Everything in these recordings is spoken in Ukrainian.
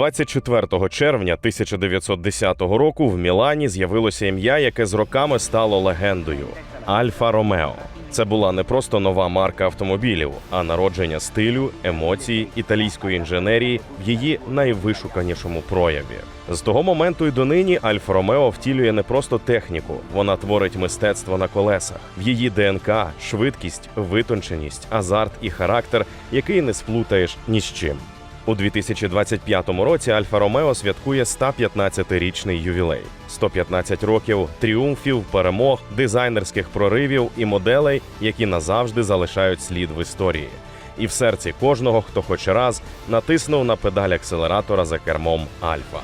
24 червня 1910 року в Мілані з'явилося ім'я, яке з роками стало легендою Альфа Ромео. Це була не просто нова марка автомобілів, а народження стилю, емоцій, італійської інженерії в її найвишуканішому прояві. З того моменту і донині Альфа Ромео втілює не просто техніку, вона творить мистецтво на колесах. В її ДНК швидкість, витонченість, азарт і характер, який не сплутаєш ні з чим. У 2025 році Альфа Ромео святкує 115-річний ювілей. 115 років тріумфів, перемог, дизайнерських проривів і моделей, які назавжди залишають слід в історії. І в серці кожного, хто хоч раз натиснув на педаль акселератора за кермом Альфа.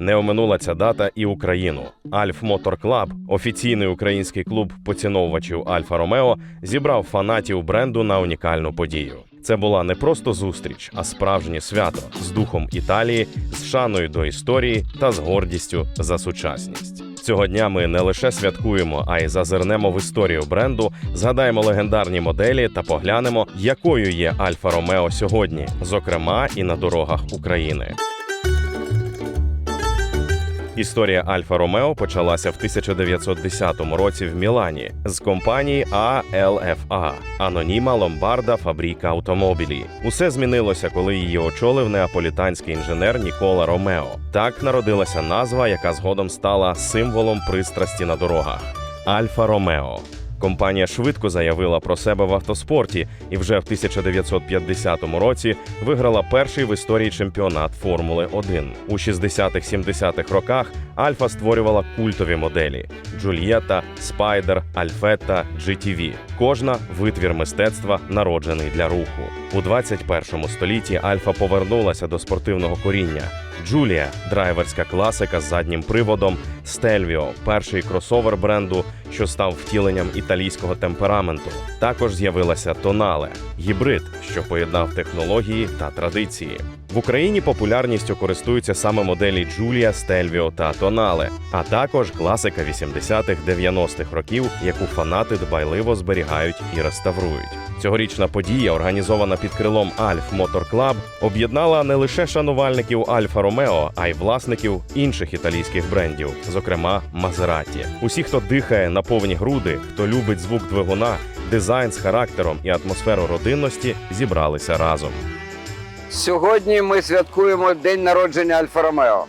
Не оминула ця дата і Україну. Альф Мотор Клаб, офіційний український клуб поціновувачів Альфа Ромео, зібрав фанатів бренду на унікальну подію. Це була не просто зустріч, а справжнє свято з духом Італії, з шаною до історії та з гордістю за сучасність. Цього дня ми не лише святкуємо, а й зазирнемо в історію бренду, згадаємо легендарні моделі та поглянемо, якою є Альфа Ромео сьогодні, зокрема і на дорогах України. Історія Альфа Ромео почалася в 1910 році в Мілані з компанії ALFA – Аноніма Ломбарда Фабріка Автомобілі. Усе змінилося, коли її очолив неаполітанський інженер Нікола Ромео. Так народилася назва, яка згодом стала символом пристрасті на дорогах Альфа Ромео. Компанія швидко заявила про себе в автоспорті і вже в 1950 році виграла перший в історії чемпіонат Формули 1. У 60-70-х роках Альфа створювала культові моделі: Джульєта, Спайдер, Альфетта, GTV. Кожна витвір мистецтва, народжений для руху. У 21 столітті Альфа повернулася до спортивного коріння. Джулія драйверська класика з заднім приводом, Стельвіо перший кросовер бренду, що став втіленням італійського темпераменту. Також з'явилася Тонале гібрид, що поєднав технології та традиції. В Україні популярністю користуються саме моделі Джулія, Стельвіо та Тонале, а також класика 80-х-90-х років, яку фанати дбайливо зберігають і реставрують. Цьогорічна подія, організована під крилом Альф Мотор Клаб, об'єднала не лише шанувальників Альфа Ромео, а й власників інших італійських брендів, зокрема Мазераті. Усі, хто дихає на повні груди, хто любить звук двигуна, дизайн з характером і атмосферу родинності, зібралися разом. Сьогодні ми святкуємо день народження Альфа Ромео.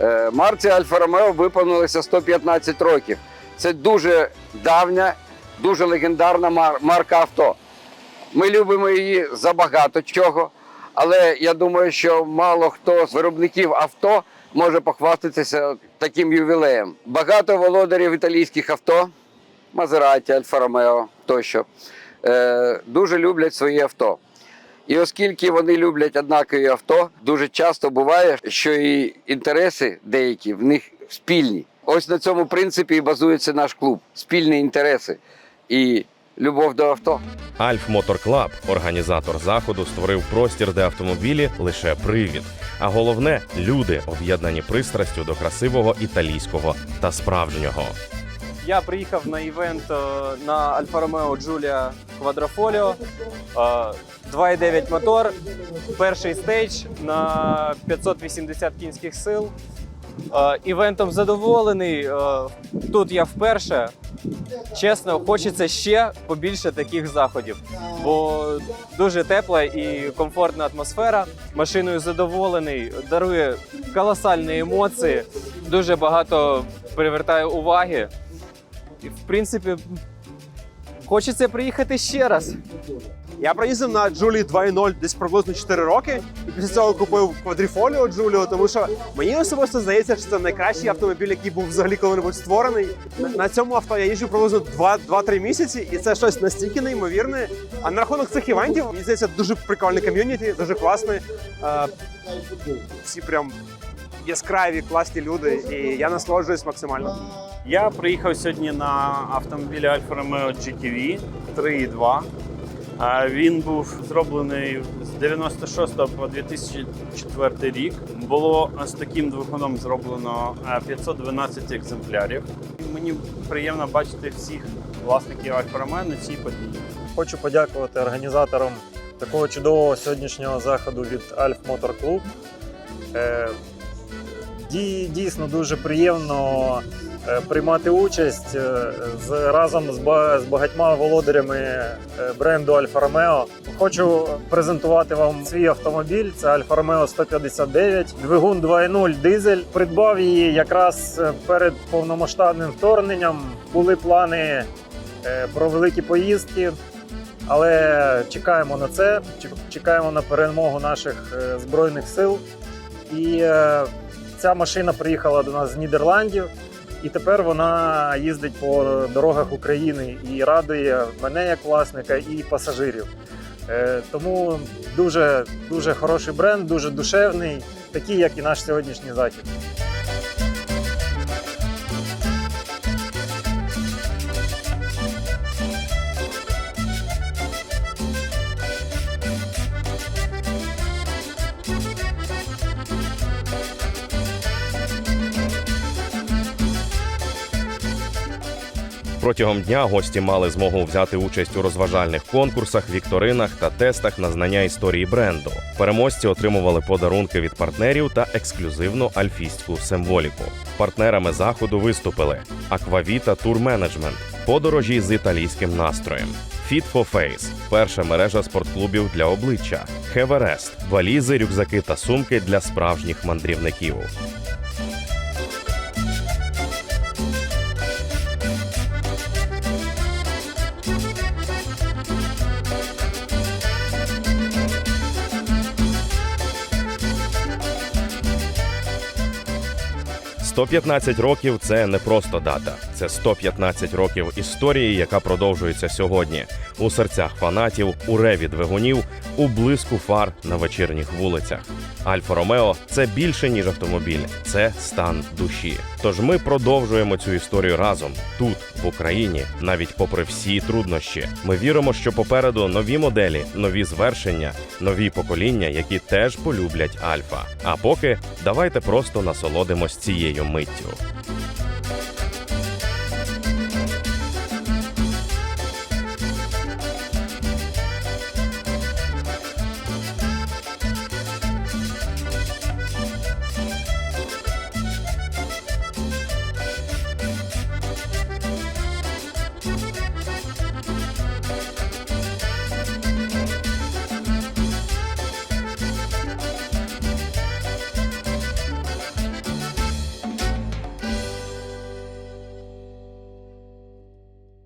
Е, Марці Альфа Ромео виповнилося 115 років. Це дуже давня, дуже легендарна марка авто. Ми любимо її за багато чого, але я думаю, що мало хто з виробників авто може похвастатися таким ювілеєм. Багато володарів італійських авто, Мазераті, Альфа Ромео тощо, е, дуже люблять свої авто. І оскільки вони люблять однакові авто, дуже часто буває, що і інтереси деякі в них спільні. Ось на цьому принципі і базується наш клуб: спільні інтереси і любов до авто. Альф Мотор Клаб, організатор заходу, створив простір, де автомобілі лише привід. А головне люди, об'єднані пристрастю до красивого італійського та справжнього. Я приїхав на івент е, на Альфа Ромео Джулія Квадрофоліо. 2,9 мотор, перший стейдж на 580 кінських сил. Е, Івентом задоволений. е, Тут я вперше. Чесно, хочеться ще побільше таких заходів, бо дуже тепла і комфортна атмосфера. Машиною задоволений, дарує колосальні емоції, дуже багато привертає уваги. І, в принципі, хочеться приїхати ще раз. Я проїздив на Джулі 2.0 десь приблизно 4 роки, і після цього купив квадріфоліо Джуліо, тому що мені особисто здається, що це найкращий автомобіль, який був взагалі коли-небудь створений. На- цьому авто я їжджу приблизно 2-3 місяці, і це щось настільки неймовірне. А на рахунок цих івентів, мені здається, дуже прикольне ком'юніті, дуже класне. Е, Всі прям яскраві, класні люди, і я насолоджуюсь максимально. Я приїхав сьогодні на автомобілі Alfa Romeo GTV 3.2. Він був зроблений з 96 по 2004 рік. Було з таким двигуном зроблено е, 512 екземплярів. Мені приємно бачити всіх власників Альфа Ромео на цій події. Хочу подякувати організаторам такого чудового сьогоднішнього заходу від Альф Мотор Клуб. Дійсно дуже приємно е, приймати участь е, з, разом з, багатьма володарями е, бренду Альфа Ромео. Хочу презентувати вам свій автомобіль. Це Альфа Ромео 159, двигун 2.0 дизель. Придбав її якраз перед повномасштабним вторгненням. Були плани про великі поїздки. Але чекаємо на це, чекаємо на перемогу наших збройних сил. І ця машина приїхала до нас з Нідерландів, і тепер вона їздить по дорогах України і радує мене як власника і пасажирів. Е, тому дуже, дуже хороший бренд, дуже душевний, такий, як і наш сьогоднішній захід. Протягом дня гості мали змогу взяти участь у розважальних конкурсах, вікторинах та тестах на знання історії бренду. Переможці отримували подарунки від партнерів та ексклюзивну альфійську символіку. Партнерами заходу виступили Аквавіта Тур Менеджмент, подорожі з італійським настроєм. Fit for Face – перша мережа спортклубів для обличчя, Хеверест – валізи, рюкзаки та сумки для справжніх мандрівників. «115 років це не просто дата. Це 115 років історії, яка продовжується сьогодні у серцях фанатів, у реві двигунів, у блиску фар на вечірніх вулицях. Альфа Ромео це більше ніж автомобіль, це стан душі. Тож ми продовжуємо цю історію разом тут, в Україні, навіть попри всі труднощі. Ми віримо, що попереду нові моделі, нові звершення, нові покоління, які теж полюблять Альфа. А поки давайте просто насолодимось цією миттю.